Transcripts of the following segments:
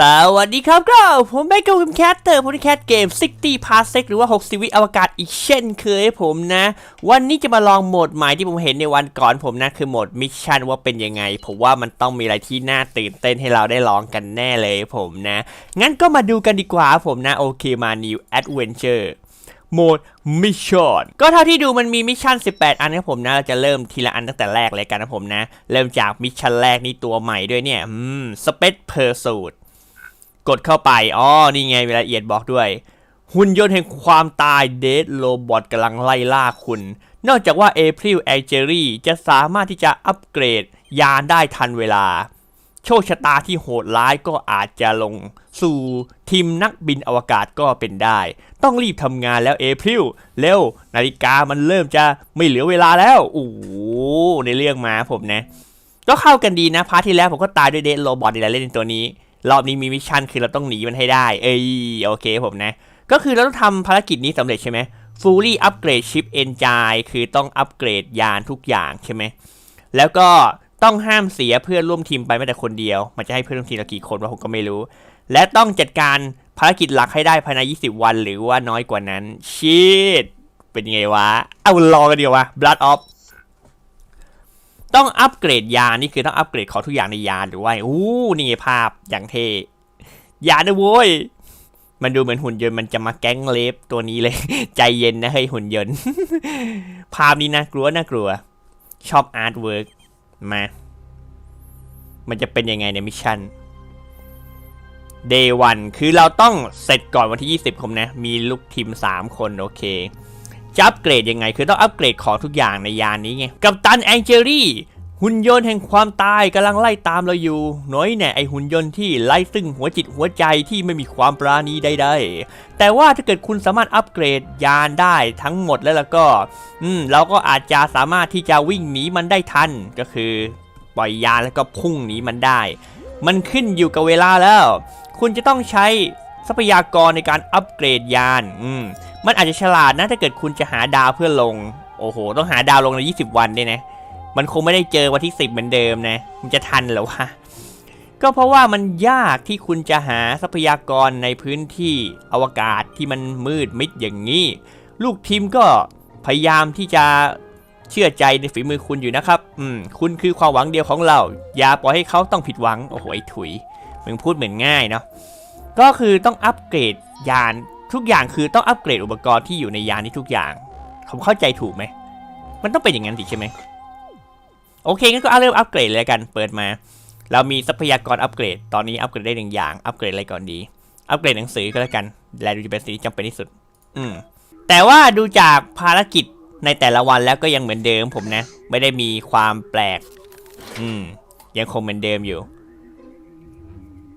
สวัสดีครับก็ผมแบงค์กับแคทเตอร์ผมแคทเกม 60 p a r s e c หรือว่า 60 วิอวกาศอีกเช่นเคยผมนะ วันนี้จะมาลองโหมดใหม่ที่ผมเห็นในวันก่อนผมนะ คือโหมดมิชชั่นว่าเป็นยังไง ผมว่ามันต้องมีอะไรที่น่าตื่นเต้นให้เราได้ลองกันแน่เลยผมนะ งั้นก็มาดูกันดีกว่าผมนะ โอเคมา New Adventure โหมดมิชชั่นก็เท่าที่ดูมันมีมิชชั่น 18 อันครับผมนะ เราจะเริ่มทีละอันตั้งแต่แรกเลยกันนะผมนะ เริ่มจากมิชชั่นแรกนี่ตัวใหม่ด้วยเนี่ยอืมสเปซเพอร์สูต กดเข้าไป อ๋อ นี่ไงรายละเอียดบอกด้วย หุ่นยนต์แห่งความตายเดดโรบอทกำลังไล่ล่าคุณ นอกจากว่าเอพริลแอเจอรี่จะสามารถที่จะอัปเกรดยานได้ทันเวลา โชคชะตาที่โหดร้ายก็อาจจะลงสู่ทีมนักบินอวกาศก็เป็นได้ ต้องรีบทำงานแล้วเอพริลเร็ว นาฬิกามันเริ่มจะไม่เหลือเวลาแล้วโอ้ในเรื่องมาผมนะก็เข้ากันดีนะพาร์ทที่แล้วผมก็ตายด้วยเดดโรบอทนี่แหละเล่นตัวนี้ รอบนี้มีมิชชั่นคือเราต้องหนีมันให้ได้ เอ้ยโอเคผมนะ ก็คือเราต้องทำภารกิจนี้สำเร็จใช่ไหม fully upgrade ship engine คือต้องอัปเกรดยานทุกอย่างใช่ไหมแล้วก็ต้องห้ามเสียเพื่อนร่วมทีมไปแม้แต่คนเดียว มันจะให้เพื่อนร่วมทีมเรากี่คนวะผมก็ไม่รู้ และต้องจัดการภารกิจหลักให้ได้ภายใน 20 วันหรือว่าน้อยกว่านั้นชีตเป็นไงวะ เอาลอกันเดีกว่า blood of ต้องอัปเกรดยา นี่คือต้องอัปเกรดของทุกอย่างในยาหรือว่าอู้นี่ภาพอย่างเทยานนะโว้ยมันดูเหมือนหุ่นยนต์มันจะมาแก๊งเลฟตัวนี้เลย ใจเย็นนะเฮ้ยหุ่นยนต์ ภาพนี้น่ากลัวน่ากลัว ชอบอาร์ตเวิร์กมา มันจะเป็นยังไงในมิชชั่น Day 1คือเราต้องเสร็จก่อนวันที่ 20 ผมนะ มีลูกทีม 3 คน โอเค จะอัปเกรดยังไง คือต้องอัปเกรดของทุกอย่างในยานนี้ไง กับตันแองเจอรี่หุ่นยนต์แห่งความตายกำลังไล่ตามเราอยู่ น้อยแน่ไอหุ่นยนต์ที่ไล่ซึ่งหัวจิตหัวใจที่ไม่มีความปราณีใดๆ แต่ว่าถ้าเกิดคุณสามารถอัปเกรดยานได้ทั้งหมดแล้วแล้วก็ อืมเราก็อาจจะสามารถที่จะวิ่งหนีมันได้ทัน ก็คือปล่อยยานแล้วก็พุ่งหนีมันได้ มันขึ้นอยู่กับเวลาแล้ว คุณจะต้องใช้ทรัพยากรในการอัปเกรดยาน อืม มันอาจจะฉลาดนะถ้าเกิดคุณจะหาดาวเพื่อลง โอ้โห ต้องหาดาวลงใน 20 วันด้วยนะ มันคงไม่ได้เจอวันที่ 10 เหมือนเดิมนะ มันจะทันหรอวะ ก็เพราะว่ามันยากที่คุณจะหาทรัพยากรในพื้นที่อวกาศที่มันมืดมิดอย่างนี้ ลูกทีมก็พยายามที่จะเชื่อใจในฝีมือคุณอยู่นะครับ อืม คุณคือความหวังเดียวของเรา อย่าปล่อยให้เขาต้องผิดหวัง โอ้โหไอ้ถุย มึงพูดเหมือนง่ายเนาะ ก็คือต้องอัปเกรดยาน ทุกอย่างคือต้องอัปเกรดอุปกรณ์ที่อยู่ในยานนี้ทุกอย่าง ผมเข้าใจถูกไหม มันต้องเป็นอย่างนั้นสิใช่ไหม โอเคงั้นก็เริ่มอัปเกรดเลยกัน เปิดมา เรามีทรัพยากรอัปเกรด ตอนนี้อัปเกรดได้หนึ่งอย่าง อัปเกรดอะไรก่อนดี อัปเกรดหนังสือก็แล้วกัน แลดูจะเป็นสิ่งที่จำเป็นที่สุด อืม แต่ว่าดูจากภารกิจในแต่ละวันแล้วก็ยังเหมือนเดิมผมนะ ไม่ได้มีความแปลก อืม ยังคงเหมือนเดิมอยู่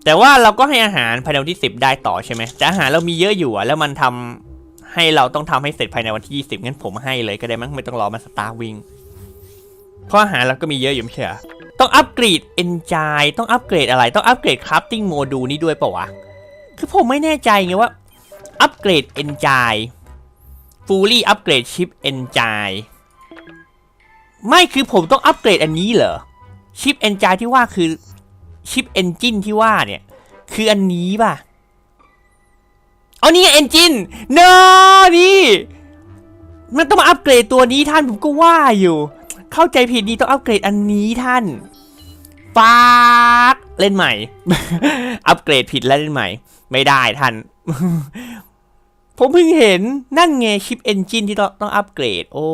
แต่ว่าเราก็ให้อาหารภายในวันที่ 10 ได้ต่อใช่ไหมแต่อาหารเรามีเยอะอยู่อะแล้วมันทำให้เราต้องทำให้เสร็จภายในวันที่ 20งั้นผมให้เลยก็ได้มั้งไม่ต้องรอมาสตาร์วิ่งเพราะอาหารเราก็มีเยอะอยู่ไม่ใช่อต้องอัปเกรดเอนจายต้องอัปเกรดอะไรต้องอัปเกรดคราฟติ้งโมดูลนี้ด้วยปล่าวะคือผมไม่แน่ใจไงว่าอัปเกรดเอนจายฟูลี่อัปเกรดชิปเอนจายไม่คือผมต้องอัปเกรดอันนี้เหรอชิปเอนจายที่ว่าคือ ชิปเอนจินที่ว่าเนี่ย คืออันนี้ป่ะ เอานี่เอนจินเนอนี่มันต้องมาอัปเกรดตัวนี้ท่านผมก็ว่าอยู่ เข้าใจผิดดีต้องอัปเกรดอันนี้ท่านฟากเล่นใหม่ อัปเกรดผิดแล้วเล่นใหม่ ไม่ได้ท่าน ผมเพิ่งเห็นนั่นไงชิปเอนจินที่ต้องต้องอัปเกรด โอ้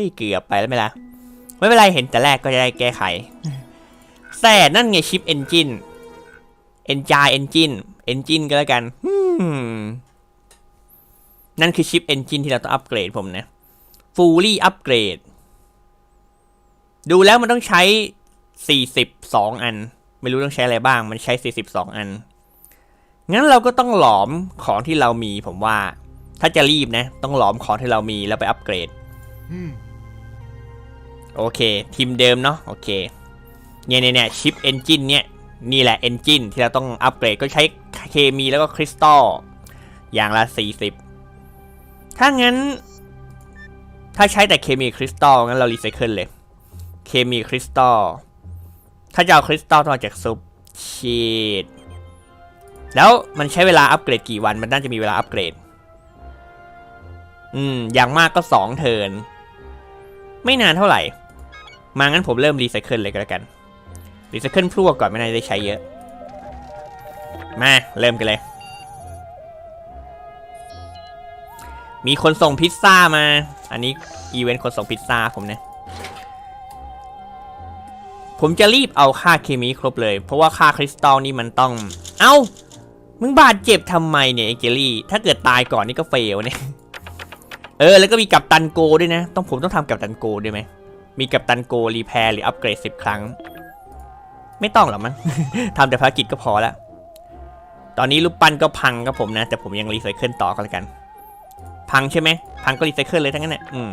ยเกือบไปแล้วไหมล่ะ ไม่เป็นไรเห็นแต่แรกก็จะได้แก้ไข แต่นั่นไงชิปเอนจินเอนจายเอนจินเอนจินก็แล้วกันอืมนั่นคือชิปเอนจินที่เราต้องอัปเกรดผมนะ fully อัปเกรดดูแล้วมันต้องใช้ 42 อัน ไม่รู้ต้องใช้อะไรบ้าง มันใช้ 42 อัน งั้นเราก็ต้องหลอมของที่เรามีผมว่า ถ้าจะรีบนะ ต้องหลอมของที่เรามีแล้วไปอัปเกรด โอเค ทีมเดิมเนาะ โอเค เนี่ยเนี่ยเนี่ยชิปเอนจินเนี่ยนี่แหละเอนจินที่เราต้องอัปเกรดก็ใช้เคมีแล้วก็คริสตัลอย่างละ 40 ถ้างั้น ถ้าใช้แต่เคมีคริสตัลงั้นเรารีไซเคิลเลย เคมีคริสตัลถ้าจะเอาคริสตัลต้องเอาจากซุปชีดแล้วมันใช้เวลาอัปเกรดกี่วันมันน่าจะมีเวลาอัปเกรด อืม อย่างมากก็สองเทิร์นไม่นานเท่าไหร่ มางั้นผมเริ่มรีไซเคิลเลยก็แล้วกัน รีไซเคิลพลั่วก่อนไม่น่าจะได้ใช้เยอะ มา เริ่มกันเลย มีคนส่งพิซซ่ามา อันนี้อีเวนต์คนส่งพิซซ่าผมนะ ผมจะรีบเอาค่าเคมีครบเลย เพราะว่าค่าคริสตัลนี่มันต้อง เอ้า มึงบาดเจ็บทำไมเนี่ยไอเจลลี่ ถ้าเกิดตายก่อนนี่ก็เฟลเนี่ย เออ แล้วก็มีกัปตันโกด้วยนะ ต้องผมต้องทำกัปตันโกด้วยไหม มีกัปตันโกรีแพร์หรืออัปเกรดสิบครั้ง ไม่ต้องหรอกมั้ง ทำแต่ภารกิจก็พอละ ตอนนี้รูปปั้นก็พังครับผมนะ แต่ผมยังรีไซเคิลต่อก็แล้วกัน พังใช่ไหม พังก็รีไซเคิลเลยทั้งนั้นแหละอืม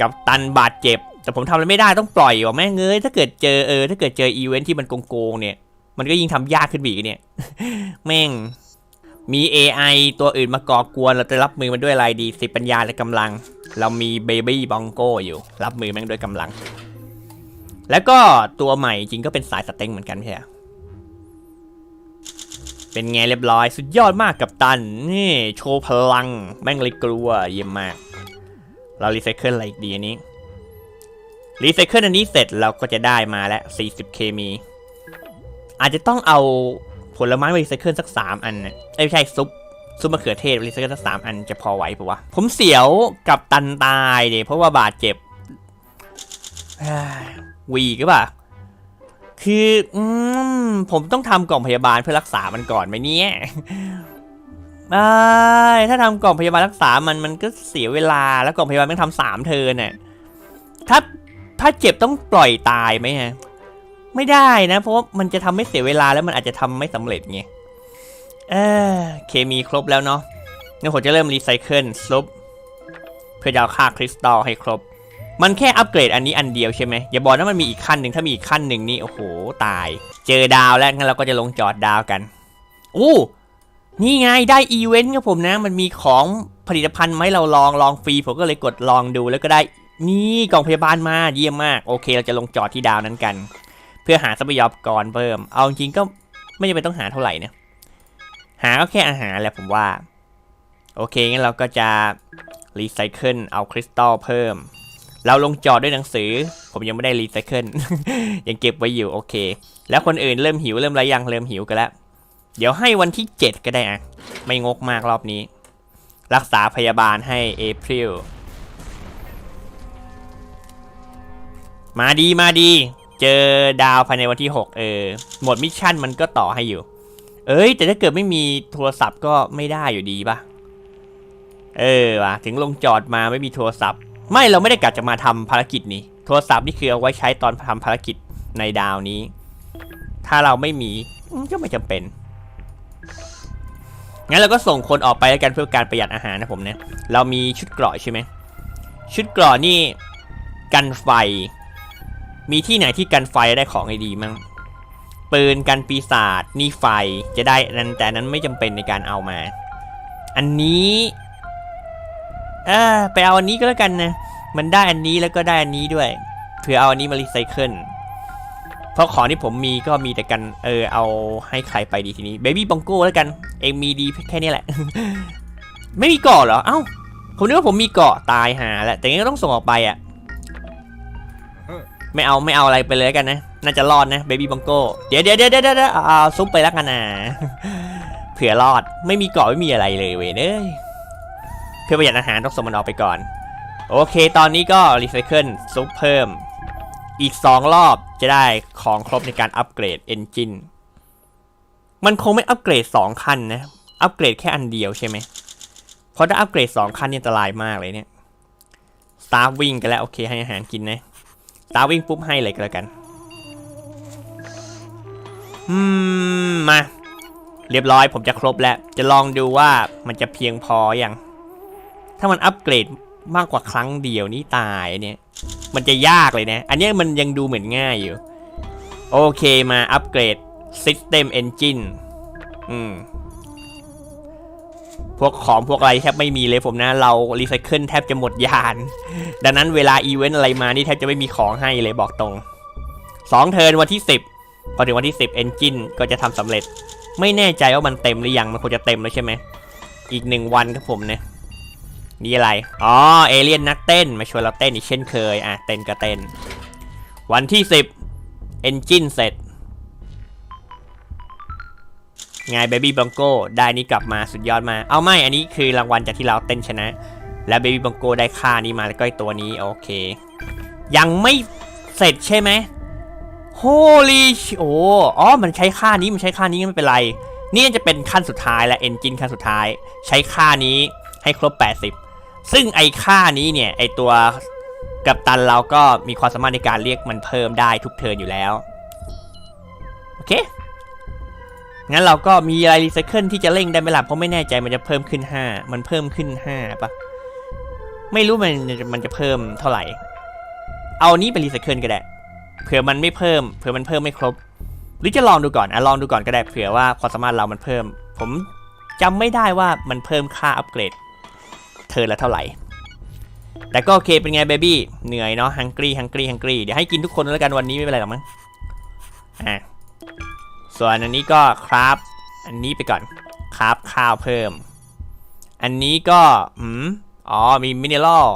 กับตันบาดเจ็บ แต่ผมทำอะไรไม่ได้ต้องปล่อยว่ะแม่เอ้ยถ้าเกิดเจอเออถ้าเกิดเจออีเวนท์ที่มันโกงๆเนี่ย มันก็ยิ่งทำยากขึ้นไปอีกเนี่ย แม่ง มี AI ตัวอื่นมาก่อกวนเราจะรับมือมันด้วยอะไรดีสิปัญญาและกำลัง เรามีเบบี้บองโกอยู่ รับมือแม่งด้วยกำลัง แล้วก็ตัวใหม่จริงก็เป็นสายสเต็งเหมือนกันไม่ใช่เหรอเป็นไงเรียบร้อยสุดยอดมากกับตัน นี่โชว์พลัง แม่งเลยกลัวเยี่ยมมาก เรารีไซเคิลอะไรอีกดีอันนี้รีไซเคิลอันนี้เสร็จเราก็จะได้มาแล้ว 40 เคมี อาจจะต้องเอาผลไม้มารีไซเคิลสัก 3 อันนะเอ้ยไม่ใช่ซุปซุปมะเขือเทศรีไซเคิลสัก3อันจะพอไหวปะวะ ผมเสียวกับตันตายเดยเพราะว่าบาดเจ็บ วีก็ปล่ะคืออืมผมต้องทำกล่องพยาบาลเพื่อรักษามันก่อนไหมเนี่ยได้ถ้าทำกล่องพยาบาลรักษามันมันก็เสียเวลาแล้วกล่องพยาบาลต้องทำสามเทิร์นน่ะถ้าถ้าเจ็บต้องปล่อยตายไหมฮะไม่ได้นะ เพราะว่ามันจะทำให้เสียเวลาแล้วมันอาจจะทำไม่สำเร็จไงเออเคมีครบแล้วเนาะงั้นผมจะเริ่มรีไซเคิลซุปเพื่อจะเอาค่าคริสตัลให้ครบ มันแค่อัปเกรดอันนี้อันเดียวใช่ไหมอย่าบอกนะมันมีอีกขั้นหนึ่งถ้ามีอีกขั้นหนึ่งนี่โอ้โหตาย เจอดาวแล้วงั้นเราก็จะลงจอดดาวกันอู้นี่ไงได้อีเวนต์ครับผมนะ มันมีของผลิตภัณฑ์ไหมเราลองลองฟรีผมก็เลยกดลองดูแล้วก็ได้นี่กล่องพยาบาลมาเยี่ยมมาก โอเค เราจะลงจอดที่ดาวนั้นกัน เพื่อหาทรัพยากรเพิ่ม เอาจริงก็ไม่จำเป็นต้องหาเท่าไหร่นะหาก็แค่อาหารแหละผมว่า โอเคงั้นเราก็จะรีไซเคิลเอาคริสตัลเพิ่ม เราลงจอดด้วยหนังสือ ผมยังไม่ได้รีไซเคิลยังเก็บไว้อยู่โอเค แล้วคนอื่นเริ่มหิวเริ่มไรยังเริ่มหิวกันแล้ว เดี๋ยวให้วันที่ 7 ก็ได้อะไม่งกมากรอบนี้ รักษาพยาบาลให้เอพริลมาดีมาดี เจอดาวภายในวันที่ 6 เออ หมดมิชชั่นมันก็ต่อให้อยู่ เอ้ย แต่ถ้าเกิดไม่มีโทรศัพท์ก็ไม่ได้อยู่ดีป่ะเออว่ะถึงลงจอดมาไม่มีโทรศัพท์ ไม่เราไม่ได้กะจะมาทำภารกิจนี่โทรศัพท์นี่คือเอาไว้ใช้ตอนทำภารกิจในดาวนี้ ถ้าเราไม่มีก็ไม่จำเป็นงั้นเราก็ส่งคนออกไปแล้วกันเพื่อการประหยัดอาหารนะผมเนี่ยเรามีชุดเกราะใช่ไหมชุดเกราะนี่กันไฟ มีที่ไหนที่กันไฟได้ของไอดีมั้งปืนกันปีศาจนี่ไฟจะได้นั้นแต่นนั้นไม่จำเป็นในการเอามา อันนี้ เออไปเอาอันนี้ก็แล้วกันนะ มันได้อันนี้แล้วก็ได้อันนี้ด้วย เผื่อเอาอันนี้มารีไซเคิล เพราะของที่ผมมีก็มีแต่กัน เออ เอาให้ใครไปดีทีนี้ เบบี้บองโก้แล้วกัน เองมีดีแค่นี้แหละ ไม่มีเกาะเหรอ เอ้า ผมนึกว่าผมมีเกาะตายหาแหละแต่งั้นก็ต้องส่งออกไปอะ ไม่เอาไม่เอาอะไรไปเลยกันนะ น่าจะรอดนะเบบี้บองโก้เดี๋ยวเดี๋ยวเดี๋ยวเดี๋ยวเดี๋ยวเอาซุปไปแล้วกันนะ เผื่อรอด ไม่มีเกาะไม่มีอะไรเลยเว้ยเอ้ย พื่อประหยัดอาหารต้องส่งมันออกไปก่อน โอเค ตอนนี้ก็รีไซเคิลซุปเพิ่ม อีก 2 รอบจะได้ของครบในการอัปเกรดเอนจินมันคงไม่อัปเกรด 2 คันนะ อัปเกรดแค่อันเดียวใช่ไหมเพราะถ้าอัปเกรด 2 คันนี่อันตรายมากเลยเนี่ยสตาร์วิ่งกันแล้ว โอเคให้อาหารกินนะสตาร์วิ่งปุ๊บให้เลยก็แล้วกันอืมมา เรียบร้อยผมจะครบแล้ว จะลองดูว่ามันจะเพียงพออยัง ถ้ามันอัปเกรดมากกว่าครั้งเดียวนี่ตายเนี่ย มันจะยากเลยนะ อันนี้มันยังดูเหมือนง่ายอยู่ โอเคมาอัปเกรด System Engine อืม พวกของพวกอะไรแทบไม่มีเลยผมนะ เรารีไซเคิลแทบจะหมดยาน ดังนั้นเวลาอีเวนต์อะไรมานี่แทบจะไม่มีของให้เลยบอกตรง2เทิร์นวันที่ 10 พอถึงวันที่ 10 Engine ก็จะทำสำเร็จ ไม่แน่ใจว่ามันเต็มหรือยัง มันควรจะเต็มแล้วใช่ไหม อีกหนึ่งวันครับผมเนี่ย นี่อะไร อ๋อ เอเลียนนักเต้น มาชวนเราเต้นอีกเช่นเคย อะ เต้นก็เต้น วันที่ 10เอนจินเสร็จ ไงเบบี้บังโก้ได้นี้กลับมาสุดยอดมา เอาไม่ อันนี้คือรางวัลจากที่เราเต้นชนะ แล้วเบบี้บังโก้ได้ค่านี้มาแล้วก็ไอตัวนี้ โอเค ยังไม่เสร็จใช่ไหม Holy sh- โอ้อ๋อ มันใช้ค่านี้ มันใช้ค่านี้ไม่เป็นไร นี่จะเป็นขั้นสุดท้ายและเอนจินขั้นสุดท้าย ใช้ค่านี้ให้ครบ 80 ซึ่งไอ้ค่านี้เนี่ยไอ้ตัวกัปตันเราก็มีความสามารถในการเรียกมันเพิ่มได้ทุกเทิร์นอยู่แล้ว โอเค งั้นเราก็มีอะไรรีไซเคิลที่จะเร่งได้ไหมล่ะเพราะไม่แน่ใจมันจะเพิ่มขึ้น 5 มันเพิ่มขึ้น5ปะไม่รู้มันจะมันจะเพิ่มเท่าไหร่ เอานี้เป็นรีไซเคิลก็ได้เผื่อมันไม่เพิ่มเผื่อมันเพิ่มไม่ครบ หรือจะลองดูก่อนอะลองดูก่อนก็ได้เผื่อว่าความสามารถเรามันเพิ่ม ผมจำไม่ได้ว่ามันเพิ่มค่าอัปเกรด เธอละเท่าไหร่ แต่ก็โอเคเป็นไงเบบี้ เหนื่อยเนาะฮังกี้ฮังกี้ฮังกี้เดี๋ยวให้กินทุกคนแล้วกันวันนี้ไม่เป็นไรหรอกมั้ง อะ ส่วนอันนี้ก็ครับ อันนี้ไปก่อนครับข้าวเพิ่ม อันนี้ก็ อืม อ๋อ มีมิเนอรัล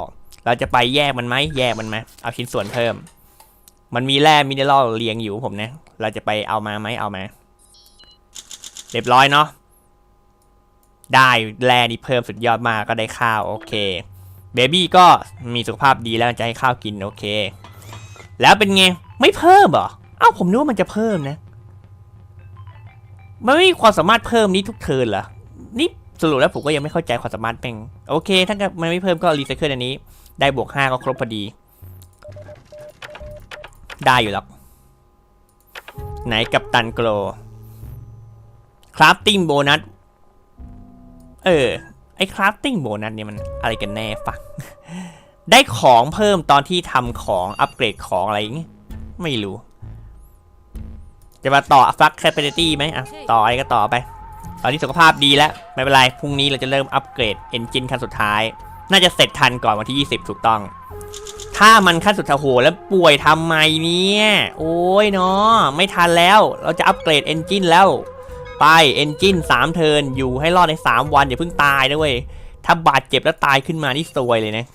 เราจะไปแยกมันไหม แยกมันไหมเอาชิ้นส่วนเพิ่ม มันมีแร่มิเนอรัลเรียงอยู่ผมนะ เราจะไปเอามาไหมเอามา เรียบร้อยเนาะ ได้แร่นี่เพิ่มสุดยอดมากก็ได้ข้าวโอเคเบบี้ก็มีสุขภาพดีแล้วจะให้ข้าวกินโอเค แล้วเป็นไง ไม่เพิ่มเหรอเอ้าผมนึกว่ามันจะเพิ่มนะมันไม่มีความสามารถเพิ่มนี้ทุกเทิร์นเหรอนี่สรุปแล้วผมก็ยังไม่เข้าใจความสามารถแม่งโอเค ถ้าเกิดมันไม่เพิ่มก็รีไซเคิลอันนี้ ได้บวก5ก็ครบพอดี ได้อยู่หรอกไหนกับตันโกลคราฟติ้งโบนัส เออ ไอ้คราฟติ้งโบนัสเนี่ยมันอะไรกันแน่ฟะได้ของเพิ่มตอนที่ทำของอัปเกรดของอะไรอย่างงี้ไม่รู้ จะมาต่อฟักแคป a ิตี้ไหมอะต่ออะไรก็ต่อไป ตอนนี้สุขภาพดีแล้ว ไม่เป็นไร พรุ่งนี้เราจะเริ่มอัปเกรดเอนจินขั้นสุดท้าย น่าจะเสร็จทันก่อนวันที่ 20 ถูกต้อง ถ้ามันขั้นสุดท้ายโหแล้วป่วยทำไมเนี่ย โอ้ยเนาะไม่ทันแล้ว เราจะอัปเกรดเอนจินแล้ว ไปเอนจิน3เทิร์นอยู่ให้รอดใน 3 วัน อย่าเพิ่งตายนะเว้ย ถ้าบาดเจ็บแล้วตายขึ้นมานี่ซวยเลยนะ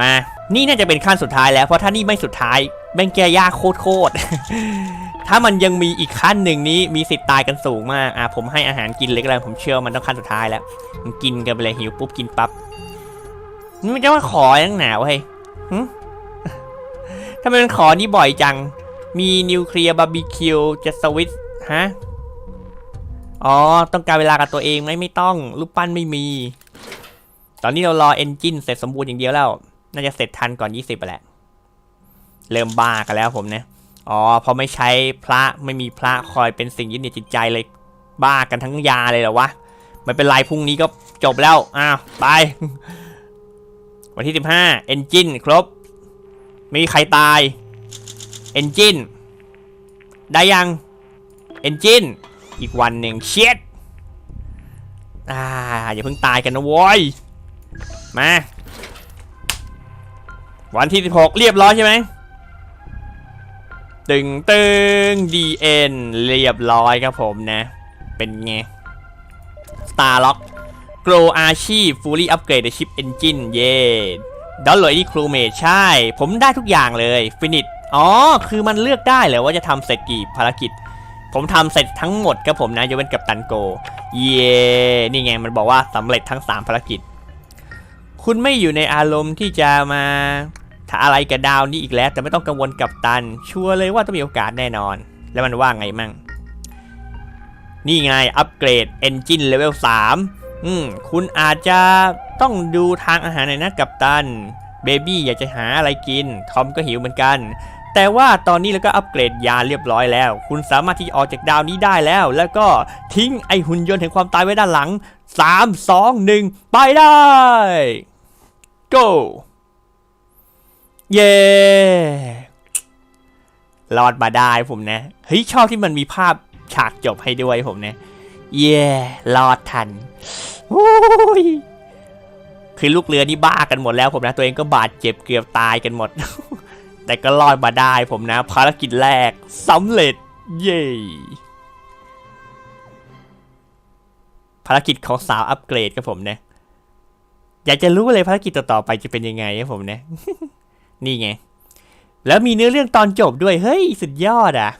มา นี่น่าจะเป็นขั้นสุดท้ายแล้ว เพราะถ้านี่ไม่สุดท้ายแม่งแกยากโคตรๆถ้ามันยังมีอีกขั้นหนึ่งนี้มีสิทธิ์ตายกันสูงมาก อะผมให้อาหารกินเล็กๆผมเชื่อว่ามันต้องขั้นสุดท้ายแล้ว มันกินกันไปเลยหิวปุ๊บกินปั๊บไม่ใช่ว่าขอยังหนาวเฮ้ยทำไมมันขอนี่บ่อยจัง มีนิวเคลียร์บาร์บีคิวจะสวิตฮะ อ๋อ ต้องการเวลากับตัวเองไหมไม่ต้อง รูปปั้นไม่มี ตอนนี้เรารอเอนจินเสร็จสมบูรณ์อย่างเดียวแล้ว น่าจะเสร็จทันก่อน 20ไปแหละ เริ่มบ้ากันแล้วผมเนี่ยอ๋อพอไม่ใช้พระไม่มีพระคอยเป็นสิ่งยึดเหนี่ยวจิตใจเลยบ้ากันทั้งยาเลยเหรอวะไม่เป็นไรพรุ่งนี้ก็จบแล้ว อ้าวไป วันที่ 15 เอนจินครบไม่มีใครตาย เอนจินได้ยัง เอนจิน อีกวันหนึ่งเชียดอ่าอย่าเพิ่งตายกันนะโว้ยมาวันที่ 16 เรียบร้อยใช่ไหมตึงตึง DN เรียบร้อยครับผมนะ เป็นไง Starlock Grow Archie Fully Upgrade the Chip Engine เย่ดอลลอยที่ครูเมทใช่ ผมได้ทุกอย่างเลย Finish อ๋อ คือมันเลือกได้เลยว่าจะทำเสร็จกี่ภารกิจ ผมทำเสร็จทั้งหมดครับผมนะยกเว้นกับตันโก เย่นี่ไงมันบอกว่าสำเร็จทั้ง 3 ภารกิจ คุณไม่อยู่ในอารมณ์ที่จะมาถ้าอะไรกับดาวนี้อีกแล้ว แต่ไม่ต้องกังวลกับตัน ชัวร์เลยว่าต้องมีโอกาสแน่นอน แล้วมันว่าไงมั่ง นี่ไงอัปเกรด Engine Level 3 อืม คุณอาจจะต้องดูทางอาหารในอยนะกับตัน เบบี้อยากจะหาอะไรกิน ทอมก็หิวเหมือนกัน แต่ว่าตอนนี้เราก็อัปเกรดยาเรียบร้อยแล้ว คุณสามารถที่จะออกจากดาวนี้ได้แล้ว แล้วก็ทิ้งไอหุ่นยนต์แห่งความตายไว้ด้านหลัง 3 2 1 ไปได้ go เย้รอดมาได้ผมนะ เฮ้ยชอบที่มันมีภาพฉากจบให้ด้วยผมนะ เย้รอดทันโอ้ยคือลูกเรือนี่บ้ากันหมดแล้วผมนะ ตัวเองก็บาดเจ็บเกือบตายกันหมด แต่ก็รอดมาได้ผมนะ ภารกิจแรกสำเร็จ เย้ภารกิจของสาวอัปเกรดครับผมนะอยากจะรู้เลยภารกิจต่อๆไปจะเป็นยังไงครับผมนะ นี่ไง แล้วมีเนื้อเรื่องตอนจบด้วย เฮ้ย สุดยอดอะ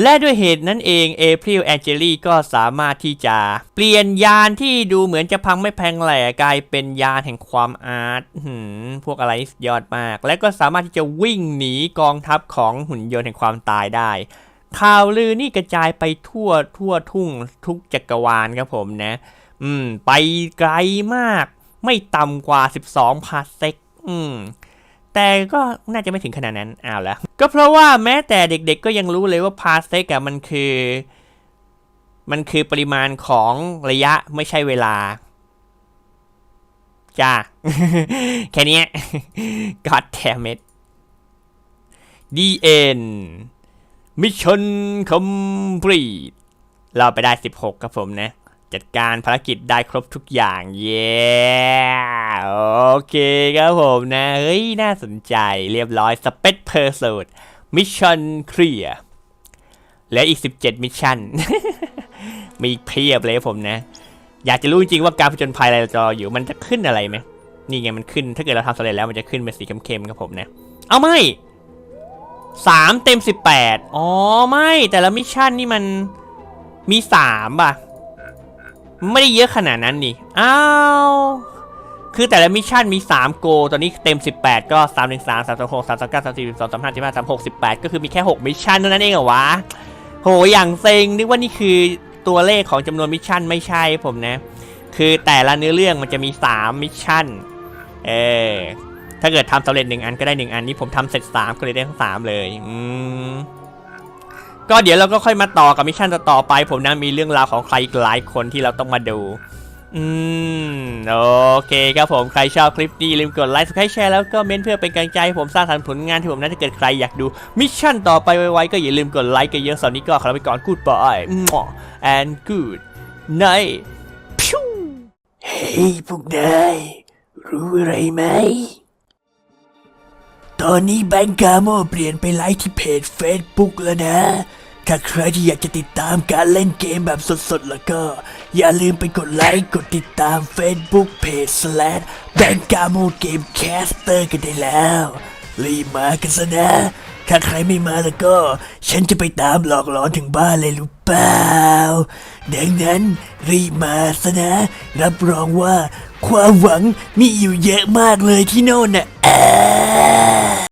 และด้วยเหตุนั้นเองเอพริลแองเจลี่ก็สามารถที่จะ เปลี่ยนยานที่ดูเหมือนจะพังไม่แพงแหล่กลายเป็นยานแห่งความอาร์ตพวกอะไรยอดมาก และก็สามารถที่จะวิ่งหนีกองทัพของหุ่นยนต์แห่งความตายได้ ข่าวลือนี่กระจายไปทั่วทั่วทุ่งทุกจักรวาลครับผมนะ อืม ไปไกลมาก ไม่ต่ำกว่า 12พาร์เซกอืม แต่ก็น่าจะไม่ถึงขนาดนั้นอ้าวแล้ว ก็เพราะว่าแม้แต่เด็กๆก็ยังรู้เลยว่าพาร์เซกอะมันคือ มันคือปริมาณของระยะไม่ใช่เวลา จ้า แค่นี้ God damn it The end Mission complete เราไปได้ 16 ครับผมนะ จัดการภารกิจได้ครบทุกอย่าง เย้โอเคครับผมนะ เฮ้ย น่าสนใจเรียบร้อยสเปซเพอร์สูดมิชชั่นเคลียร์เหลืออีก 17 มิชชั่น มีเพียบเลยผมนะ อยากจะรู้จริงๆว่าการผจญภัยอะไรรออยู่มันจะขึ้นอะไรไหมนี่ไงมันขึ้น ถ้าเกิดเราทำสำเร็จแล้วมันจะขึ้นเป็นสีเข้มๆครับผมนะ เอาไม่สามเต็มสิบแปดอ๋อไม่แต่ละมิชชั่นนี่มันมีสามป่ะ ไม่ได้เยอะขนาดนั้นนี่ อ้าว คือแต่ละมิชชั่นมี 3 โก ตอนนี้เต็ม 18 ก็ 3 1 3 3 2 6 3 2 9 3 4 2 3 5 5 3 6 18 ก็คือมีแค่ 6 มิชชั่นเท่านั้นเองเหรอวะ โห อย่างเซ็งนึกว่านี่คือตัวเลขของจำนวนมิชชั่นไม่ใช่ผมนะ คือแต่ละเนื้อเรื่องมันจะมี 3 มิชชั่น เออถ้าเกิดทำสำเร็จ 1 อันก็ได้ 1 อันนี้ผมทำเสร็จ 3 ก็เลยได้ทั้ง3เลย อืม ก็เดี๋ยวเราก็ค่อยมาต่อกับมิชชั่นต่อไป ผมนะมีเรื่องราวของใครอีกหลายคนที่เราต้องมาดู อืม โอเคครับผมใครชอบคลิปนี้ลืมกดไลค์กดแชร์แล้วก็เม้นเพื่อเป็นกำลังใจให้ผมสร้างสรรค์ผลงานที่ผมนะถ้าเกิดใครอยากดูมิชชั่นต่อไปไวๆก็อย่าลืมกดไลค์กันเยอะสำหรับนี้ก็ขอลาไปก่อน goodbye and good night เฮ้ยพวกนายรู้อะไรไหม ตอนนี้แบงก์กาโมเปลี่ยนไปไลฟ์ที่เพจ Facebook แล้วนะ ถ้าใครที่อยากจะติดตามการเล่นเกมแบบสดๆ แล้วก็ อย่าลืมไปกดไลค์ กดติดตาม Facebook เพจ slash แบงก์กาโมเกมแคสเตอร์กันได้แล้ว รีบมากันซะนะ ถ้าใครไม่มาแล้วก็ ฉันจะไปตามหลอกหลอนถึงบ้านเลยรู้เปล่า ดังนั้นรีบมาซะนะ รับรองว่า ความหวังมีอยู่เยอะมากเลยที่โน่นน่ะอ่า